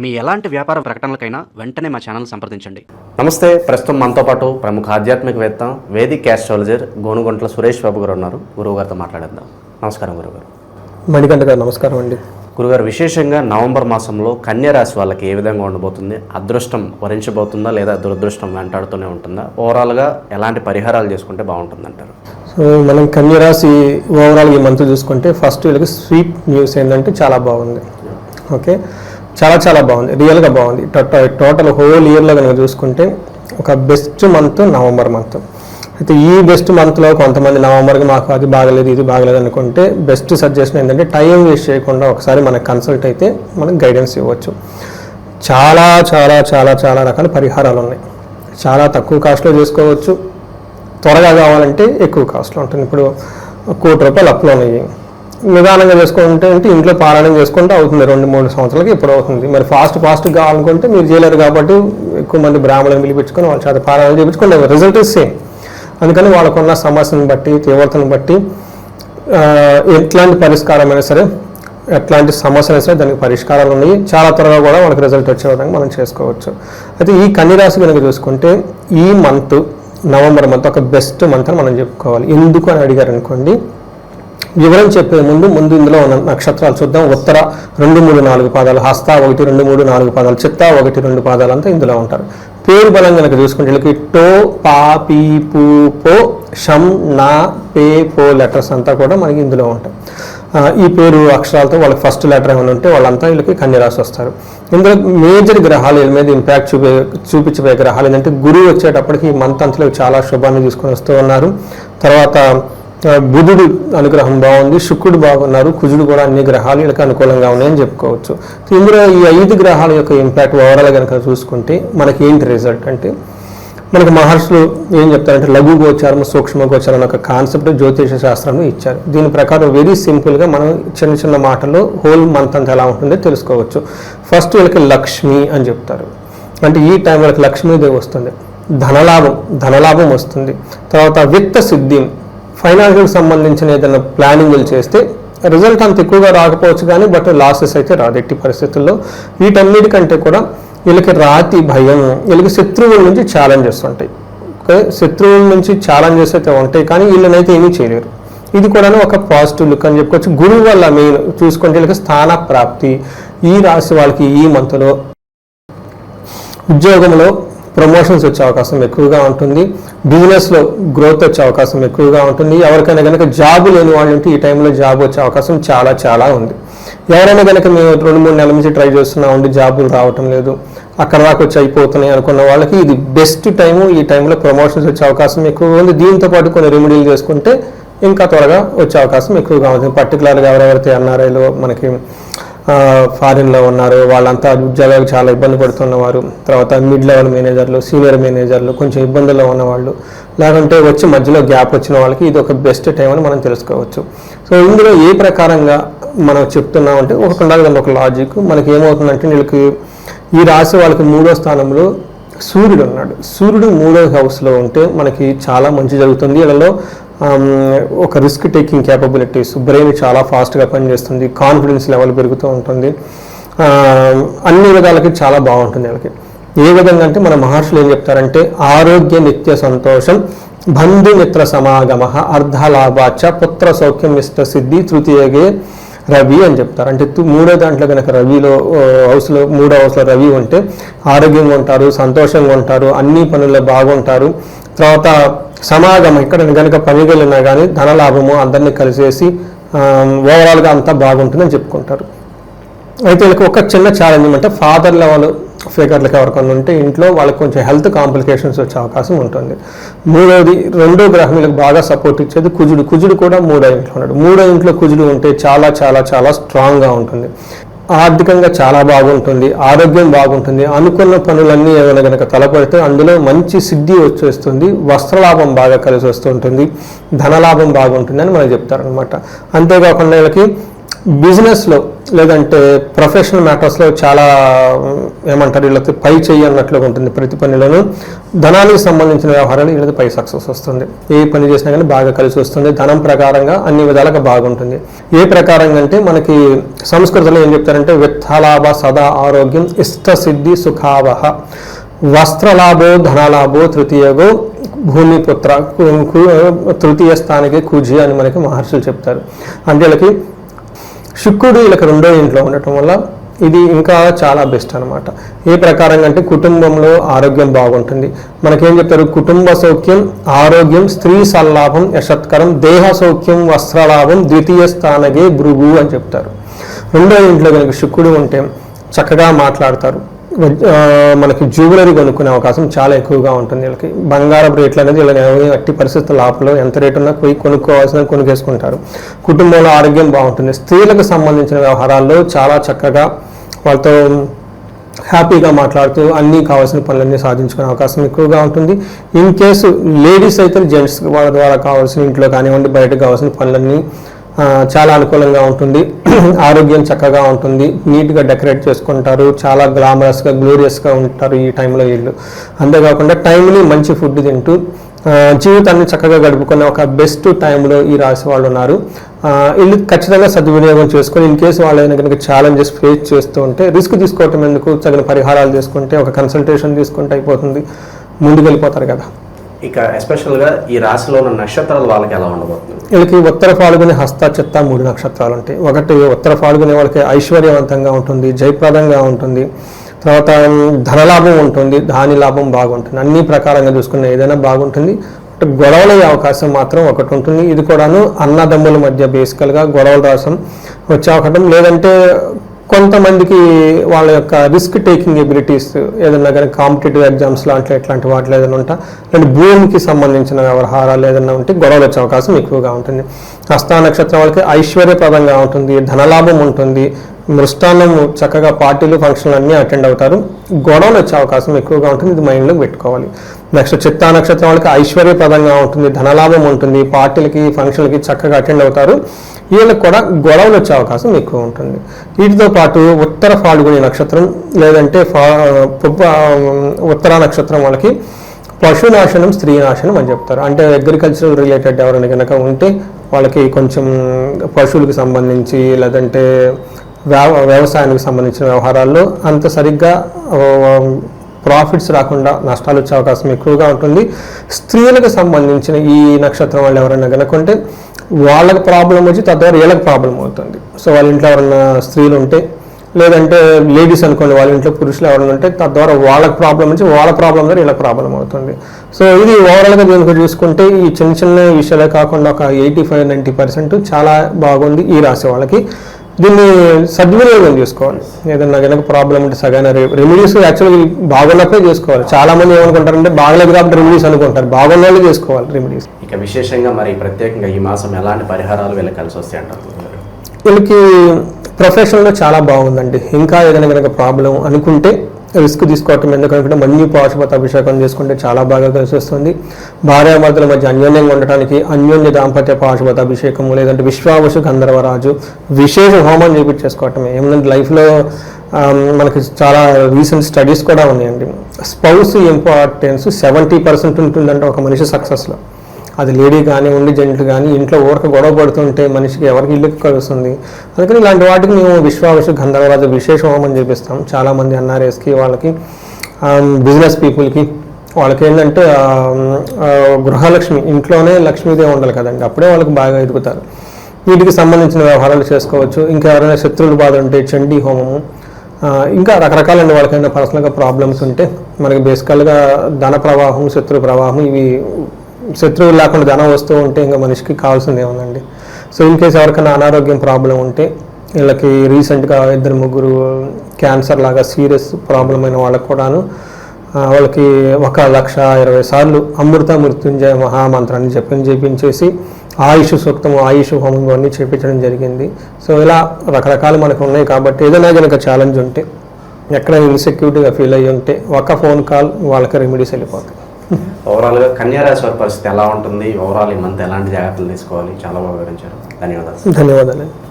మీ ఎలాంటి వ్యాపార ప్రకటనలకైనా వెంటనే మా ఛానల్ సంప్రదించండి. నమస్తే ప్రస్తుతం మనతో పాటు ప్రముఖ ఆధ్యాత్మికవేత్త వేదిక్ క్యాస్ట్రాలజర్ గోనుగొంట్ల సురేష్ బాబు గారు ఉన్నారు. గురువు గారితో మాట్లాడేద్దాం. నమస్కారం గురుగారు మణికంఠ గారు నమస్కారం అండి. గురుగారు విశేషంగా నవంబర్ మాసంలో కన్యా రాశి వాళ్ళకి ఏ విధంగా ఉండబోతుంది? అదృష్టం వరించబోతుందా లేదా దురదృష్టం వెంటాడుతూనే ఉంటుందా? ఓవరాల్గా ఎలాంటి పరిహారాలు చేసుకుంటే బాగుంటుంది అంటారు సో మనం కన్యరాశి ఓవరాల్ ఈ మంత్ చూసుకుంటే ఫస్ట్ వీళ్ళకి స్వీట్ న్యూస్ ఏంటంటే చాలా బాగుంది. ఓకే? చాలా చాలా బాగుంది. రియల్గా బాగుంది. టోటల్ హోల్ ఇయర్లో కనుక చూసుకుంటే ఒక బెస్ట్ మంత్ నవంబర్ మంత్ అయితే ఈ బెస్ట్ మంత్లో కొంతమంది నవంబర్కి మాకు అది బాగలేదు ఇది బాగలేదు అనుకుంటే బెస్ట్ సజెషన్ ఏంటంటే టైం వేస్ట్ చేయకుండా ఒకసారి మనకు కన్సల్ట్ అయితే మనకు గైడెన్స్ ఇవ్వచ్చు. చాలా చాలా చాలా చాలా రకాల పరిహారాలు ఉన్నాయి. చాలా తక్కువ కాస్ట్లో చేసుకోవచ్చు. త్వరగా కావాలంటే ఎక్కువ కాస్ట్లో ఉంటుంది. ఇప్పుడు కోటి రూపాయలు అప్పులు ఉన్నాయి నిదానంగా చేసుకుంటే అంటే ఇంట్లో పారాయణం చేసుకుంటే అవుతుంది రెండు మూడు సంవత్సరాలకి ఇప్పుడు అవుతుంది. మరి ఫాస్ట్ ఫాస్ట్ కావాలనుకుంటే మీరు చేయలేరు కాబట్టి ఎక్కువ మంది బ్రాహ్మణులను పిలిపించుకొని వాళ్ళ చేత పారాయణం చేయించుకుంటే రిజల్ట్ ఇస్ సేమ్ అందుకని వాళ్ళకున్న సమస్యను బట్టి తీవ్రతను బట్టి ఎట్లాంటి పరిష్కారం అయినా సరే ఎట్లాంటి సమస్యలు అయినా సరే దానికి పరిష్కారాలు ఉన్నాయి. చాలా త్వరగా కూడా వాళ్ళకి రిజల్ట్ వచ్చే విధంగా మనం చేసుకోవచ్చు. అయితే ఈ కన్యరాశి కనుక చూసుకుంటే ఈ మంత్ నవంబర్ మంత్ ఒక బెస్ట్ మంత్ అని మనం చెప్పుకోవాలి. ఎందుకు అని అడిగారు అనుకోండి వివరం చెప్పే ముందు ముందు ఇందులో ఉన్న నక్షత్రాలు చూద్దాం. ఉత్తర రెండు మూడు నాలుగు పాదాలు హస్త ఒకటి రెండు మూడు నాలుగు పాదాలు చిత్త ఒకటి రెండు పాదాలు అంతా ఇందులో ఉంటారు. పేరు బలం కనుక చూసుకుంటే వీళ్ళకి టో పా పీ పూ పో షం నా పే పో లెటర్స్ అంతా కూడా మనకి ఇందులో ఉంటాయి. ఈ పేరు అక్షరాలతో వాళ్ళకి ఫస్ట్ లెటర్ ఏమైనా ఉంటే వాళ్ళంతా వీళ్ళకి కన్యరాశి వస్తారు. ఇందులో మేజర్ గ్రహాలు వీళ్ళ మీద ఇంపాక్ట్ చూపే చూపించబోయే గ్రహాలు ఏంటంటే గురువు వచ్చేటప్పటికి ఈ మంత్ అంతలో చాలా శుభాన్ని తీసుకొని వస్తూ ఉన్నారు. తర్వాత బుధుడు అనుగ్రహం బాగుంది శుక్రుడు బాగున్నారు కుజుడు కూడా అన్ని గ్రహాలు వీళ్ళకి అనుకూలంగా ఉన్నాయని చెప్పుకోవచ్చు. ఇందులో ఈ ఐదు గ్రహాల యొక్క ఇంపాక్ట్ ఓవరాల్ కనుక చూసుకుంటే మనకి ఏంటి రిజల్ట్ అంటే మనకు మహర్షులు ఏం చెప్తారంటే లఘు గోచారం సూక్ష్మ గోచారం అనే ఒక కాన్సెప్ట్ జ్యోతిష శాస్త్రంలో ఇచ్చారు. దీని ప్రకారం వెరీ సింపుల్గా మనం చిన్న చిన్న మాటల్లో హోల్ మంత్ అంతా ఎలా ఉంటుందో తెలుసుకోవచ్చు. ఫస్ట్ వీళ్ళకి లక్ష్మి అని చెప్తారు. అంటే ఈ టైం వాళ్ళకి లక్ష్మీదేవి వస్తుంది. ధనలాభం ధనలాభం వస్తుంది. తర్వాత విత్త సిద్ధి ఫైనాన్షియల్ సంబంధించిన ఏదైనా ప్లానింగ్లు చేస్తే రిజల్ట్ అంత ఎక్కువగా రాకపోవచ్చు కానీ బట్ లాసెస్ అయితే రాదు ఎట్టి పరిస్థితుల్లో. వీటన్నిటికంటే కూడా వీళ్ళకి రాతి భయం వీళ్ళకి శత్రువుల నుంచి ఛాలెంజెస్ ఉంటాయి. ఓకే శత్రువుల నుంచి ఛాలెంజెస్ అయితే ఉంటాయి కానీ వీళ్ళనైతే ఏమీ చేయలేరు. ఇది కూడా ఒక పాజిటివ్ లుక్ అని చెప్పుకోవచ్చు. గురువు వల్ల మెయిన్ చూసుకుంటే వీళ్ళకి స్థాన ప్రాప్తి ఈ రాశి వాళ్ళకి ఈ మంత్లో ఉద్యోగంలో ప్రమోషన్స్ వచ్చే అవకాశం ఎక్కువగా ఉంటుంది. బిజినెస్లో గ్రోత్ వచ్చే అవకాశం ఎక్కువగా ఉంటుంది. ఎవరికైనా కనుక జాబ్ లేని వాళ్ళు ఉంటే ఈ టైంలో జాబ్ వచ్చే అవకాశం చాలా చాలా ఉంది. ఎవరైనా కనుక మేము రెండు మూడు నెలల నుంచి ట్రై చేస్తున్నాం ఉండి జాబులు రావటం లేదు అక్కడ దాకా వచ్చి అయిపోతున్నాయి అనుకున్న వాళ్ళకి ఇది బెస్ట్ టైము. ఈ టైంలో ప్రమోషన్స్ వచ్చే అవకాశం ఎక్కువగా ఉంది. దీంతో పాటు కొన్ని రెమెడీలు చేసుకుంటే ఇంకా త్వరగా వచ్చే అవకాశం ఎక్కువగా ఉంటుంది పర్టికులర్గా ఎవరెవరైతే ఎన్ఆర్ఐలో మనకి ఫారిన్లో ఉన్నారు. వాళ్ళంతా ఉద్యోగాలకు చాలా ఇబ్బంది పడుతున్నవారు. తర్వాత మిడ్ లెవెల్ మేనేజర్లు సీనియర్ మేనేజర్లు కొంచెం ఇబ్బందుల్లో ఉన్నవాళ్ళు. లేకుంటే వచ్చి మధ్యలో గ్యాప్ వచ్చిన వాళ్ళకి ఇది ఒక బెస్ట్ టైం అని మనం తెలుసుకోవచ్చు. సో ఇందులో ఏ ప్రకారంగా మనం చెప్తున్నామంటే ఒకటి ఉండాలి కదా ఒక లాజిక్ మనకి ఏమవుతుందంటే వీళ్ళకి ఈ రాశి వాళ్ళకి మూడో స్థానంలో సూర్యుడు ఉన్నాడు. సూర్యుడు మూడో హౌస్లో ఉంటే మనకి చాలా మంచి జరుగుతుంది. వీళ్ళలో Um, ఒక రిస్క్ టేకింగ్ క్యాపబిలిటీస్ బ్రెయిన్ చాలా ఫాస్ట్గా పనిచేస్తుంది. కాన్ఫిడెన్స్ లెవెల్ పెరుగుతూ ఉంటుంది. Um, అన్ని విధాలకి చాలా బాగుంటుంది వాళ్ళకి. ఏ విధంగా అంటే మన మహర్షులు ఏం చెప్తారంటే ఆరోగ్య నిత్య సంతోషం బంధుమిత్ర సమాగమ అర్ధలాభాచ పుత్ర సౌఖ్యం ఇష్ట సిద్ధి తృతీయగే రవి అని చెప్తారు. అంటే మూడో దాంట్లో కనుక రవిలో హౌస్లో మూడో హౌస్లో రవి ఉంటే ఆరోగ్యంగా ఉంటారు సంతోషంగా ఉంటారు అన్ని పనుల్లో బాగుంటారు. తర్వాత సమాగమం ఇక్కడ కనుక పనికి వెళ్ళినా కానీ ధనలాభము అందరినీ కలిసేసి ఓవరాల్గా అంతా బాగుంటుందని చెప్పుకుంటారు. అయితే వీళ్ళకి ఒక చిన్న ఛాలెంజ్ అంటే ఫాదర్ లెవెల్ ఫిగర్లకు ఎవరికైనా ఉంటే ఇంట్లో వాళ్ళకి కొంచెం హెల్త్ కాంప్లికేషన్స్ వచ్చే అవకాశం ఉంటుంది. మూడోది రెండో గ్రహం వీళ్ళకి బాగా సపోర్ట్ ఇచ్చేది కుజుడు. కుజుడు కూడా మూడో ఇంట్లో ఉన్నాడు. మూడో ఇంట్లో కుజుడు ఉంటే చాలా చాలా చాలా స్ట్రాంగ్గా ఉంటుంది. ఆర్థికంగా చాలా బాగుంటుంది ఆరోగ్యం బాగుంటుంది అనుకున్న పనులన్నీ ఏమైనా కనుక తలపడితే అందులో మంచి సిద్ధి వచ్చేస్తుంది వస్త్రలాభం బాగా కలిసి వస్తుంటుంది ధనలాభం బాగుంటుంది అని మనకు చెప్తారనమాట అంతేకాకుండా వీళ్ళకి బిజినెస్లో లేదంటే ప్రొఫెషనల్ మ్యాటర్స్లో చాలా ఏమంటారు వీళ్ళకి పై చెయ్యి అన్నట్లుగా ఉంటుంది ప్రతి పనిలోనూ. ధనానికి సంబంధించిన వ్యవహారాలు వీళ్ళకి పై సక్సెస్ వస్తుంది. ఏ పని చేసినా కానీ బాగా కలిసి వస్తుంది. ధనం ప్రకారంగా అన్ని విధాలుగా బాగుంటుంది. ఏ ప్రకారంగా అంటే మనకి సంస్కృతిలో ఏం చెప్తారంటే విత్తలాభ సదా ఆరోగ్యం ఇష్టసిద్ధి సుఖావహ. వస్త్రలాభో ధనలాభో తృతీయగో భూమిపుత్ర తృతీయ స్థానికి కుజి అని మనకి మహర్షులు చెప్తారు. అంటే వీళ్ళకి శుక్రుడు వీళ్ళకి రెండో ఇంట్లో ఉండటం వల్ల ఇది ఇంకా చాలా బెస్ట్ అనమాట ఏ ప్రకారంగా అంటే కుటుంబంలో ఆరోగ్యం బాగుంటుంది. మనకేం చెప్తారు? కుటుంబ సౌఖ్యం ఆరోగ్యం స్త్రీ సల్లాభం యశత్కరం దేహ సౌఖ్యం వస్త్రలాభం ద్వితీయ స్థానగే భృగు అని చెప్తారు. రెండో ఇంట్లో కనుక శుక్రుడు ఉంటే చక్కగా మాట్లాడతారు. మనకి జ్యువెలరీ కొనుక్కునే అవకాశం చాలా ఎక్కువగా ఉంటుంది. వీళ్ళకి బంగారం రేట్లు అనేది వీళ్ళని అట్టి పరిస్థితుల లోపల ఎంత రేటు ఉన్నా పోయి కొనుక్కోవాల్సిన కొనుక్కేసుకుంటారు కుటుంబంలో ఆరోగ్యం బాగుంటుంది. స్త్రీలకు సంబంధించిన వ్యవహారాల్లో చాలా చక్కగా వాళ్ళతో హ్యాపీగా మాట్లాడుతూ అన్నీ కావాల్సిన పనులన్నీ సాధించుకునే అవకాశం ఎక్కువగా ఉంటుంది. ఇన్ కేసు లేడీస్ అయితే జెంట్స్ వాళ్ళ ద్వారా కావాల్సిన ఇంట్లో కానివ్వండి బయటకు కావాల్సిన పనులన్నీ చాలా అనుకూలంగా ఉంటుంది. ఆరోగ్యం చక్కగా ఉంటుంది. నీట్గా డెకరేట్ చేసుకుంటారు. చాలా గ్లామరస్గా గ్లోరియస్గా ఉంటారు ఈ టైంలో వీళ్ళు. అంతేకాకుండా టైంలీ మంచి ఫుడ్ తింటూ జీవితాన్ని చక్కగా గడుపుకునే ఒక బెస్ట్ టైంలో ఈ రాశి వాళ్ళు ఉన్నారు. వీళ్ళు ఖచ్చితంగా సద్వినియోగం చేసుకొని ఇన్ కేసు వాళ్ళైనా కనుక ఛాలెంజెస్ ఫేస్ చేస్తూ ఉంటే రిస్క్ తీసుకోవటం ఎందుకు? తగిన పరిహారాలు తీసుకుంటే ఒక కన్సల్టేషన్ తీసుకుంటే అయిపోతుంది. ముందుకు వెళ్ళిపోతారు కదా. ఇక ఎస్పెషల్గా ఈ రాశిలో ఉన్న నక్షత్రాలు వాళ్ళకి ఎలా ఉండబోతుంది? వీళ్ళకి ఉత్తర ఫాల్గుని హస్త చిత్త మూడు నక్షత్రాలు ఉంటాయి. ఒకటి ఉత్తర ఫాల్గుని వాళ్ళకి ఐశ్వర్యవంతంగా ఉంటుంది జయప్రదంగా ఉంటుంది. తర్వాత ధనలాభం ఉంటుంది దాని లాభం బాగుంటుంది. అన్ని ప్రకారంగా చూసుకున్న ఏదైనా బాగుంటుంది. గొడవలయ్యే అవకాశం మాత్రం ఒకటి ఉంటుంది. ఇది కూడాను అన్నదమ్ముల మధ్య బేసికల్గా గొడవల రాసం వచ్చే అవకాశం. లేదంటే కొంతమందికి వాళ్ళ యొక్క రిస్క్ టేకింగ్ ఎబిలిటీస్ ఏదన్నా కానీ కాంపిటేటివ్ ఎగ్జామ్స్ లాంటి ఇట్లాంటి వాటిలో ఏదైనా ఉంటా లేదంటే భూమికి సంబంధించిన వ్యవహారాలు ఏదైనా ఉంటే గొడవలు వచ్చే అవకాశం ఎక్కువగా ఉంటుంది. హస్తా నక్షత్రం వాళ్ళకి ఐశ్వర్యప్రదంగా ఉంటుంది ధనలాభం ఉంటుంది మృష్టాన్నం చక్కగా పార్టీలు ఫంక్షన్లు అన్నీ అటెండ్ అవుతారు. గొడవలు వచ్చే అవకాశం ఎక్కువగా ఉంటుంది ఇది మైండ్లో పెట్టుకోవాలి. నెక్స్ట్ చిత్తా నక్షత్రం వాళ్ళకి ఐశ్వర్యప్రదంగా ఉంటుంది ధనలాభం ఉంటుంది పార్టీలకి ఫంక్షన్లకి చక్కగా అటెండ్ అవుతారు. వీళ్ళకి కూడా గొడవలు వచ్చే అవకాశం ఎక్కువ ఉంటుంది. వీటితో పాటు ఉత్తర ఫాల్గుని నక్షత్రం లేదంటే ఫా ఉత్తర నక్షత్రం వాళ్ళకి పశునాశనం స్త్రీ నాశనం అని చెప్తారు. అంటే అగ్రికల్చరల్ రిలేటెడ్ ఎవరైనా కనుక ఉంటే వాళ్ళకి కొంచెం పశువులకు సంబంధించి లేదంటే వ్యవ వ్యవసాయానికి సంబంధించిన వ్యవహారాల్లో అంత సరిగ్గా ప్రాఫిట్స్ రాకుండా నష్టాలు వచ్చే అవకాశం ఎక్కువగా ఉంటుంది. స్త్రీలకు సంబంధించిన ఈ నక్షత్రం వాళ్ళు ఎవరైనా కనుక ఉంటే వాళ్ళకి ప్రాబ్లం వచ్చి తద్వారా వీళ్ళకి ప్రాబ్లం అవుతుంది. సో వాళ్ళ ఇంట్లో ఎవరైనా స్త్రీలు ఉంటే లేదంటే లేడీస్ అనుకోండి వాళ్ళ ఇంట్లో పురుషులు ఎవరైనా ఉంటే తద్వారా వాళ్ళకి ప్రాబ్లం వచ్చి వాళ్ళ ప్రాబ్లం ద్వారా వీళ్ళకి ప్రాబ్లం అవుతుంది. సో ఇది ఓవరాల్గా దీనికి చూసుకుంటే ఈ చిన్న చిన్న విషయాలే కాకుండా ఒక ఎయిటీ ఫైవ్ నైంటీ పర్సెంట్ చాలా బాగుంది ఈ రాశి వాళ్ళకి. దీన్ని సద్వినియోగం చేసుకోవాలి. ఏదన్నా కనుక ప్రాబ్లం ఉంటే సగైన రెమెడీస్ యాక్చువల్గా బాగున్నప్పుడే చేసుకోవాలి. చాలా మంది ఏమనుకుంటారంటే బాగలేదు కాబట్టి రెమెడీస్ అనుకుంటారు. బాగున్న వాళ్ళు చేసుకోవాలి రెమెడీస్ ఇక విశేషంగా మరి ప్రత్యేకంగా ఈ మాసం ఎలాంటి పరిహారాలు వీళ్ళకి కలిసి వస్తాయి అంటారు వీళ్ళకి ప్రొఫెషన్లో చాలా బాగుందండి. ఇంకా ఏదైనా కనుక ప్రాబ్లం అనుకుంటే రిస్క్ తీసుకోవటం ఎందుకంటే మన్యు పాశుపత అభిషేకం చేసుకుంటే చాలా బాగా కలిసి వస్తుంది. భార్యాభర్తల మధ్య అన్యోన్యంగా ఉండటానికి అన్యోన్య దాంపత్య పాశుపత అభిషేకం లేదంటే విశ్వావసు గంధర్వరాజు విశేష హోమం చూపించేసుకోవటం ఏమంటే లైఫ్లో మనకి చాలా రీసెంట్ స్టడీస్ కూడా ఉన్నాయండి. స్పౌస్ ఇంపార్టెన్స్ సెవెంటీ పర్సెంట్ ఉంటుందంటే ఒక మనిషి సక్సెస్లో. అది లేడీ కానివ్వండి జెంట్లు కానీ ఇంట్లో ఊరక గొడవ పడుతుంటే మనిషికి ఎవరికి ఇల్లు కలుస్తుంది. అందుకని ఇలాంటి వాటికి మేము విశ్వావశ గంధర్వరాజు విశేష హోమం చేపిస్తాం చాలామంది ఎన్ఆర్ఎస్కి వాళ్ళకి బిజినెస్ పీపుల్కి. వాళ్ళకి ఏంటంటే గృహలక్ష్మి ఇంట్లోనే లక్ష్మీదేవి ఉండాలి కదండి. అప్పుడే వాళ్ళకి బాగా ఎదుగుతారు. వీటికి సంబంధించిన వ్యవహారాలు చేసుకోవచ్చు. ఇంకా ఎవరైనా శత్రువుల బాధ ఉంటే చండీ హోమము. ఇంకా రకరకాలైన వాళ్ళకైనా పర్సనల్గా ప్రాబ్లమ్స్ ఉంటే మనకి బేసికల్గా ధన ప్రవాహం శత్రు ప్రవాహం ఇవి శత్రువులు లేకుండా ధనం వస్తూ ఉంటే ఇంకా మనిషికి కావాల్సింది ఏముందండి? సో ఇన్ కేసు ఎవరికైనా అనారోగ్యం ప్రాబ్లం ఉంటే వీళ్ళకి రీసెంట్గా ఇద్దరు ముగ్గురు క్యాన్సర్ లాగా సీరియస్ ప్రాబ్లం అయిన వాళ్ళకు కూడాను వాళ్ళకి ఒక లక్ష ఇరవై సార్లు అమృత మృత్యుంజయ మహామంత్రాన్ని జపం చేపించేసి ఆయుష్ సూక్తము ఆయుష్ హోమం అన్నీ చేపించడం జరిగింది. సో ఇలా రకరకాలు మనకు ఉన్నాయి కాబట్టి ఏదైనా కనుక ఛాలెంజ్ ఉంటే ఎక్కడైనా ఇన్సెక్యూరిటీగా ఫీల్ అయ్యి ఉంటే ఒక ఫోన్ కాల్ వాళ్ళకి రెమెడీస్ వెళ్ళిపోతాయి. ఓవరాల్గా కన్యారాశి వారి పరిస్థితి ఎలా ఉంటుంది? ఓవరాల్ ఈ మంత్ ఎలాంటి జాగ్రత్తలు తీసుకోవాలి? చాలా బాగా వివరించారు. ధన్యవాదాలు. ధన్యవాదాలు.